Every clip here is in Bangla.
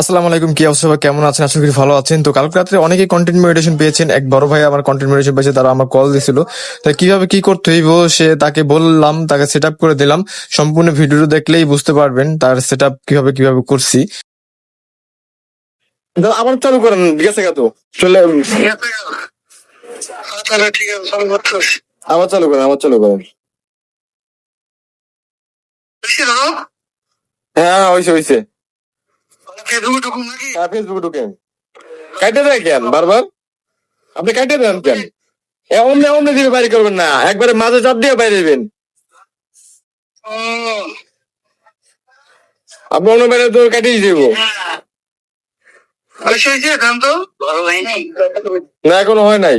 আসসালামু আলাইকুম কি অবস্থা সবাই? কেমন আছেন? আশা করি ভালো আছেন। তো কালকে রাত্রে অনেকেই কন্টেন্ট মেডিটেশন পেয়েছেন। এক বড় ভাই আমার কন্টেন্ট মেডিটেশন পেয়েছে তারা আমার কল দিছিল। তাই কীভাবে কি করতে হইব সে তাকে বললাম তাকে সেট আপ করে দিলাম। সম্পূর্ণ ভিডিও দেখলেই বুঝতে পারবেন তার সেট আপ কীভাবে কীভাবে করছি। আবার চালু করেন ঠিক আছে তো। চলে তাহলে ঠিক আছে সব করতেছি। আবার চালু করেন আবার চালু করেন। হ্যাঁ হয়েছে হয়েছে। ফেসবুকে ঢুকুন নাকি? হ্যাঁ ফেসবুকে ঢুকেন কাটে দেয় কেন? বারবার? আপনি কাটে দেন কেন? অমনে অমনে দিবে বাইরে করবেন না। একবারে মাঝে চাপ দিয়ে বাইরে দিবেন। আপনি অন্য বাইরে তো কাটিয়ে দিব। না এখনও হয় নাই।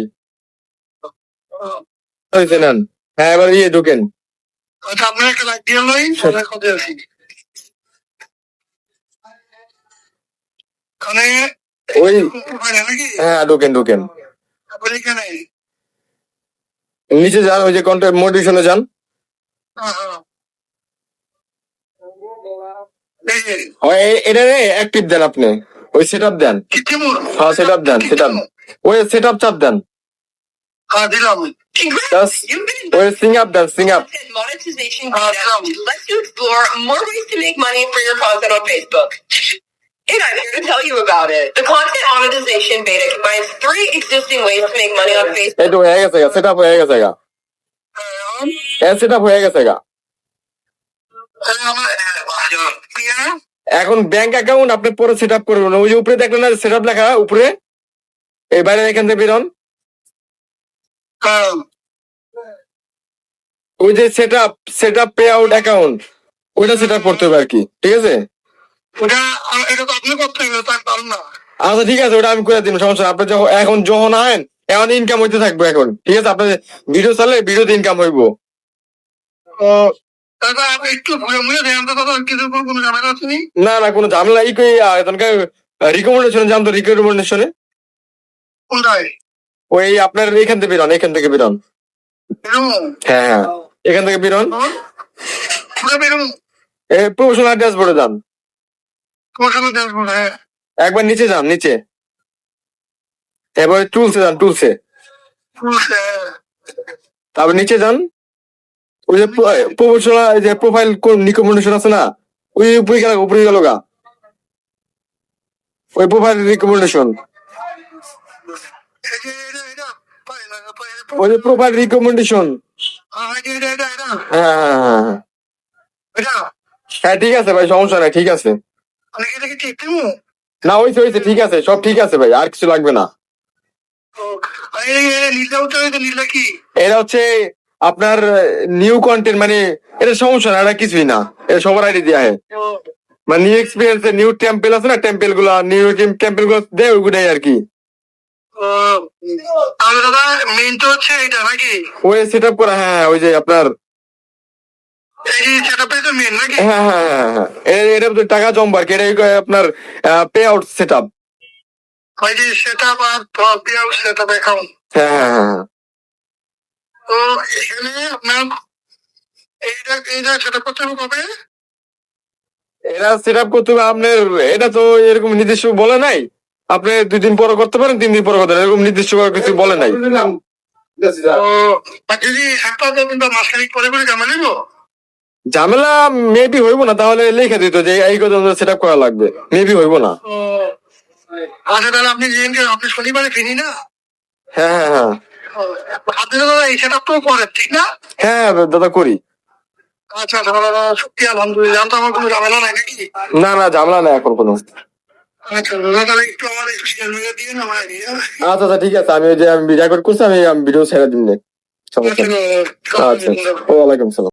হয়েছে নেন। হ্যাঁ এবার ইয়ে ঢুকেন। আচ্ছা আপনার একটা লাইক দিয়ে কথা আছি ওখানে ওই হ্যাঁ ঢুকেন ঢুকেন। নিচে যান ওই যে কন্টেন্ট মোটিভেশনে যান। হ্যাঁ, হ্যাঁ। এই যে, ও, এ- এটা অ্যাক্টিভ দেন আপনি। ওই সেট আপ দেন। কি তিমুর? হ্যাঁ সেট আপ দেন সেট আপ ওই সেট আপ চাপ দেন। হ্যাঁ দিলাম। Just ওই sign up then sign up Content monetization Uh, lets explore more ways to make money for your content on Facebook. And I'm here to tell you about it. The content monetization beta combines three existing ways to make money on Facebook. তো হয়ে গেছে গা সেট আপ হয়ে গেছে গা হ্যাঁ, সেট হয়ে গেছে গা এখন ব্যাংক অ্যাকাউন্ট আপনি পরে সেট আপ করবেন। ওই যে উপরে দেখলেন না সেট আপ লেখা উপরে? এই বাইরে এখান থেকে বেরোন। হ্যাঁ, ওই যে set up set up payout account ওইটা সেট আপ করতে হবে আর কি ঠিক আছে? ওটা এটা তো আপনি করতে হবে না। আচ্ছা ঠিক আছে ওটা আমি করে দিন সমস্যা আপনি যখন এখন যখন আহেন এখন ইনকাম হইতে থাকবে এখন ঠিক আছে? আপনার ভিডিও চালে ভিডিওতে ইনকাম হইব। না? না কোনো ঝামেলা ই রিকমেন্ডেশন জান তো রিকমেন্ডেশনে ওই আপনার এখান থেকে বেরোন এখান থেকে বেরোন। হ্যাঁ হ্যাঁ। এখান থেকে বেরোন। প্রফেশনাল ড্যাশবোর্ডে যান তোমার সাথে হ্যাঁ। একবার নিচে যান নিচে। এবার টুলসে যান টুলসে ফুলছে তারপর নিচে যান। ওই যে প্রফেশনাল যে প্রোফাইল রিকমেন্ডেশন আছে না? ওই উপরে গেল উপরে গেল গা। ওই প্রোফাইল রিকমেন্ডেশন ওই যে প্রোফাইল রিকমেন্ডেশন হ্যাঁ হ্যাঁ হ্যাঁ হ্যাঁ হ্যাঁ। হ্যাঁ ঠিক আছে ভাই সমস্যা নাই ঠিক আছে। কি ঠিক না হয়েছে হয়েছে ঠিক আছে সব ঠিক আছে ভাই আর কিছু লাগবে না। এটা হচ্ছে আপনার নিউ কন্টেন্ট মানে এটা সমস্যা না এটা কিছুই না এটা সবার আইডি দেওয়া হয় মানে নিউ এক্সপিরিয়েন্স নিউ টেম্পল আছে না টেম্পলগুলা নিউ টেম্পলগুলো দেয় ওইগুলাই আর কি। তাহলে দাদা মেইন তো হচ্ছে এটা নাকি? ওই সেট আপ করা হ্যাঁ ওই যে আপনার হ্যাঁ হ্যাঁ হ্যাঁ হ্যাঁ এটা টাকা জমবার কি এটা আপনার পে আউট সেট আপ এটা করতে হবে আপনার এটা তো এরকম নির্দিষ্ট বলে নাই। আপনি দুই দিন পরে করতে পারেন তিন দিন পরে করতে পারেন এরকম নির্দিষ্ট করে কিছু বলে নাই। যদি একটা মাসখানিক পরে পরে জমা নেব? ঝামেলা মেবি হইব না তাহলে লিখে দিত যে এই কথা সেট আপ করা লাগবে। মেবি হইব না। আচ্ছা তাহলে আপনি শনিবারে ফিরি না? হ্যাঁ হ্যাঁ হ্যাঁ। আপনি দাদা এই তো করেন ঠিক না? হ্যাঁ দাদা করি। আচ্ছা আচ্ছা দাদা সত্যি আলহামদুলিল্লাহ তো আমার কোনো ঝামেলা নাই নাকি? না না ঝামেলা নাই এখন কোনো। আচ্ছা। আচ্ছা আচ্ছা ঠিক আছে আমি ওই যে আমি রেকর্ড করছি আমি ভিডিও ছেড়ে দিন। আচ্ছা আচ্ছা ওয়ালাইকুম সালাম।